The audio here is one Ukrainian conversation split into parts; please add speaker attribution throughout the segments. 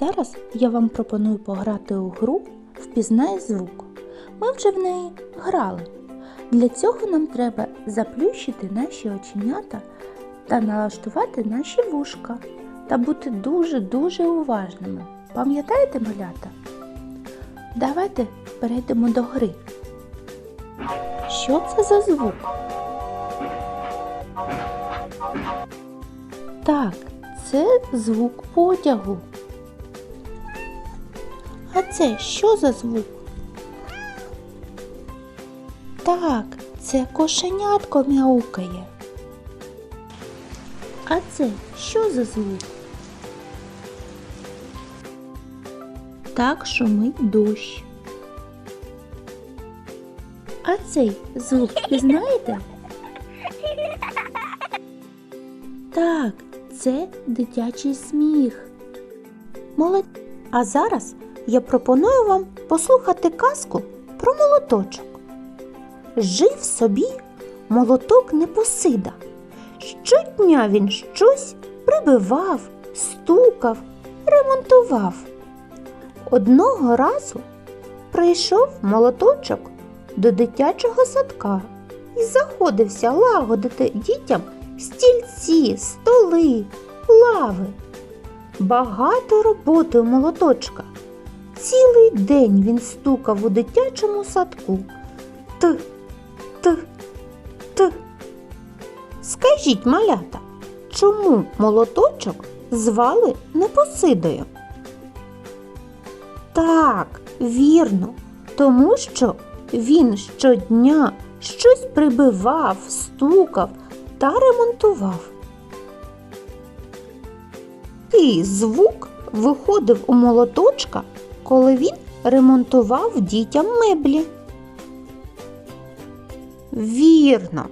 Speaker 1: Зараз я вам пропоную пограти у гру Впізнай звук. Ми вже в неї грали. Для цього нам треба заплющити наші оченята та налаштувати наші вушка та бути дуже-дуже уважними. Пам'ятаєте, малята? Давайте перейдемо до гри. Що це за звук? Так, це звук потягу. А це що за звук? Так, це кошенятко мяукає. А це що за звук? Так шумить дощ. А цей звук пізнаєте? Так, це дитячий сміх. Молодь. А зараз я пропоную вам послухати казку про молоточок. Жив собі молоток Непосида. Щодня він щось прибивав, стукав, ремонтував. Одного разу прийшов молоточок до дитячого садка і заходився лагодити дітям стільці, столи, лави. Багато роботи у молоточка. Цілий день він стукав у дитячому садку. Т, т, т. Скажіть, малята, чому молоточок звали Непосидою? Так, вірно, тому що він щодня щось прибивав, стукав та ремонтував. Який звук виходив у молоточка, коли він ремонтував дітям меблі? Вірно.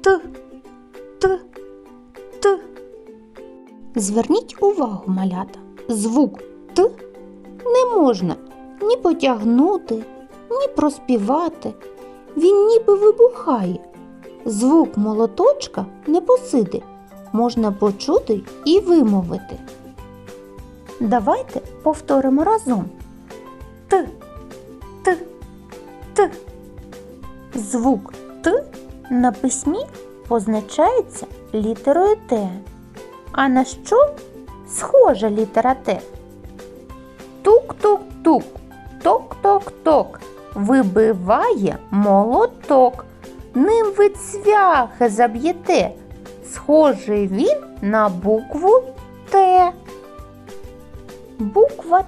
Speaker 1: Т, т, т. Зверніть увагу, малята. Звук Т не можна ні потягнути, ні проспівати. Він ніби вибухає. Звук молоточка непосиди можна почути і вимовити. Давайте повторимо разом. Т, т, т. Звук Т на письмі позначається літерою Т. А на що схожа літера Т? Тук-тук-тук, ток-ток-ток, вибиває молоток. Ним ви цвяхи заб'єте. Схожий він на букву. Буква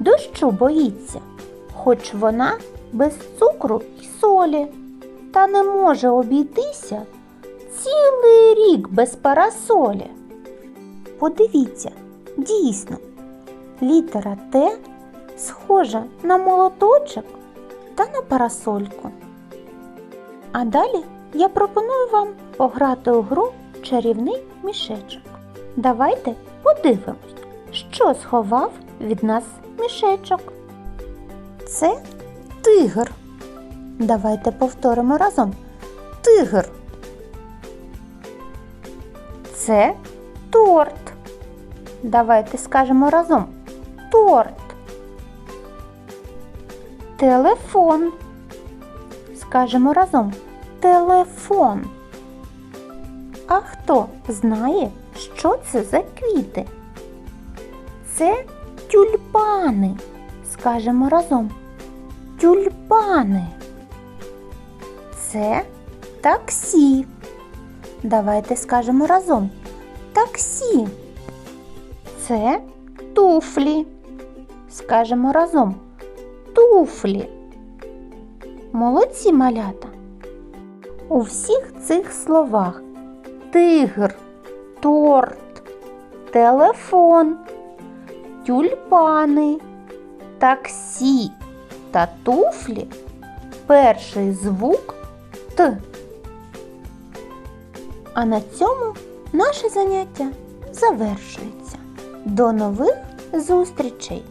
Speaker 1: дощу боїться, хоч вона без цукру і солі, та не може обійтися цілий рік без парасолі. Подивіться, дійсно, літера Т схожа на молоточок та на парасольку. А далі я пропоную вам пограти у гру чарівний мішечок. Давайте подивимось, що сховав від нас мішечок. Це тигр. Давайте повторимо разом. Тигр. Це торт. Давайте скажемо разом. Торт. Телефон. Скажемо разом. Телефон. А хто знає, що це за квіти? Це тюльпани. Скажемо разом. Тюльпани. Це таксі. Давайте скажемо разом. Таксі. Це туфлі. Скажемо разом. Туфлі. Молодці малята. У всіх цих словах тигр, торт, телефон, тюльпани, таксі та туфлі перший звук Т. А на цьому наше заняття завершується. До нових зустрічей!